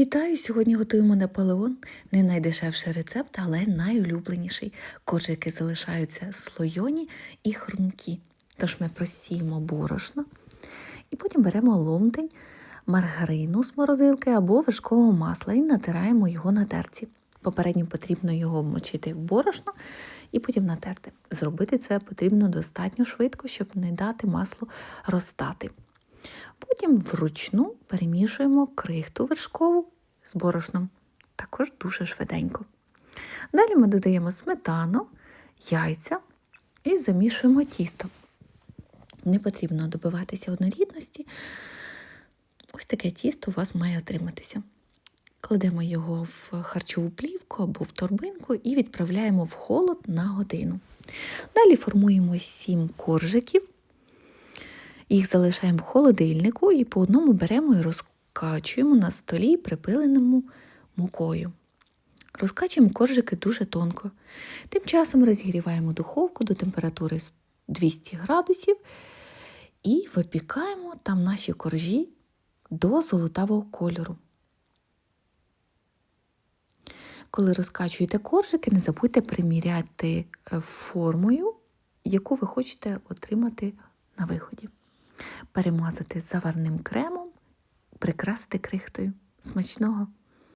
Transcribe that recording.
Вітаю! Сьогодні готуємо Наполеон. Не найдешевший рецепт, але найулюбленіший. Коржики залишаються слойоні і хрумкі. Тож ми просіємо борошно і потім беремо ломтень, маргарину з морозилки або вершкового масла і натираємо його на терці. Попередньо потрібно його вмочити в борошно і потім натерти. Зробити це потрібно достатньо швидко, щоб не дати маслу розтати. Потім вручну перемішуємо крихту вершкову з борошном, також дуже швиденько. Далі ми додаємо сметану, яйця і замішуємо тісто. Не потрібно добиватися однорідності. Ось таке тісто у вас має отриматися. Кладемо його в харчову плівку або в торбинку і відправляємо в холод на годину. Далі формуємо 7 коржиків. Їх залишаємо в холодильнику і по одному беремо і розкачуємо на столі припиленому мукою. Розкачуємо коржики дуже тонко. Тим часом розігріваємо духовку до температури 200 градусів і випікаємо там наші коржі до золотавого кольору. Коли розкачуєте коржики, не забудьте приміряти формою, яку ви хочете отримати на виході перемазати заварним кремом, прикрасити крихтою. Смачного!